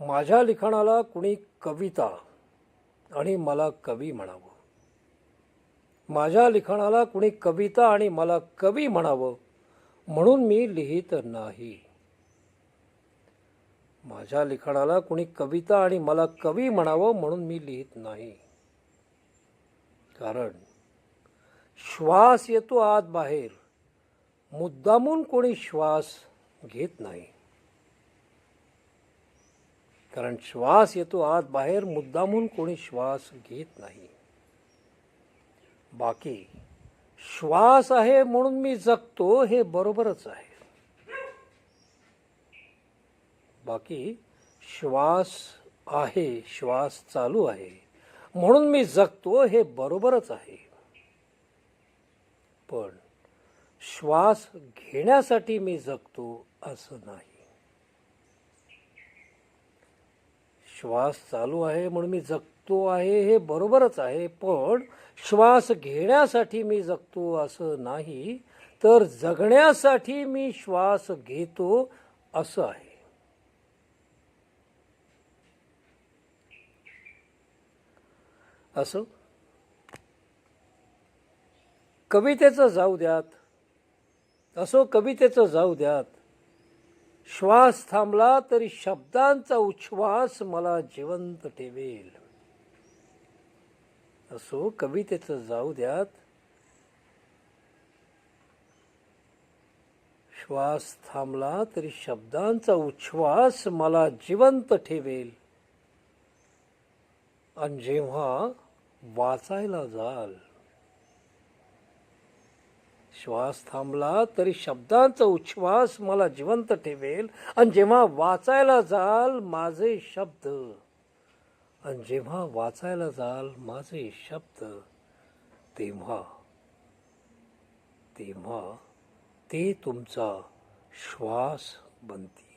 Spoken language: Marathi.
माझ्या लिखाणाला कुणी कविता आणि मला कवी म्हणावं? माझ्या लिखाणाला कुणी कविता आणि मला कवी म्हणावं म्हणून मी लिहित नाही. माझ्या लिखाणाला कुणी कविता आणि मला कवी म्हणावं म्हणून मी लिहित नाही. कारण श्वास येतो आत बाहेर. मुद्दामून कोणी श्वास घेत नाही. कारण श्वास येतो आत बाहेर मुद्दामून कोणी श्वास घेत नाही. बाकी श्वास आहे म्हणून मी जगतो हे बरोबरच आहे. बाकी श्वास आहे श्वास चालू आहे. म्हणून मी जगतो हे बरोबरच आहे. पण श्वास घेण्यासाठी मी जगतो असं नाही. श्वास चालू आहे म्हणून मी जगतो आहे हे बरोबरच आहे पण श्वास घेण्यासाठी मी जगतो असं नाही तर जगण्यासाठी मी श्वास घेतो असं आहे. असं? कवितेचं जाऊ द्यात. असो कवितेचं जाऊ द्यात. श्वास थांबला तरी शब्दांचा उच्छ्वास मला जिवंत ठेवेल. असो कवितेचं जाऊ द्यात. श्वास थांबला तरी शब्दांचा उच्छ्वास मला जिवंत ठेवेल. आणि जेव्हा वाचायला जाल श्वास थांबला तरी शब्दांचा उच्छ्वास मला जिवंत ठेवेल. आणि जेव्हा वाचायला जाल माझे शब्द. आणि जेव्हा वाचायला जाल माझे शब्द तेव्हा तेव्हा ते तुमचा श्वास बनतील.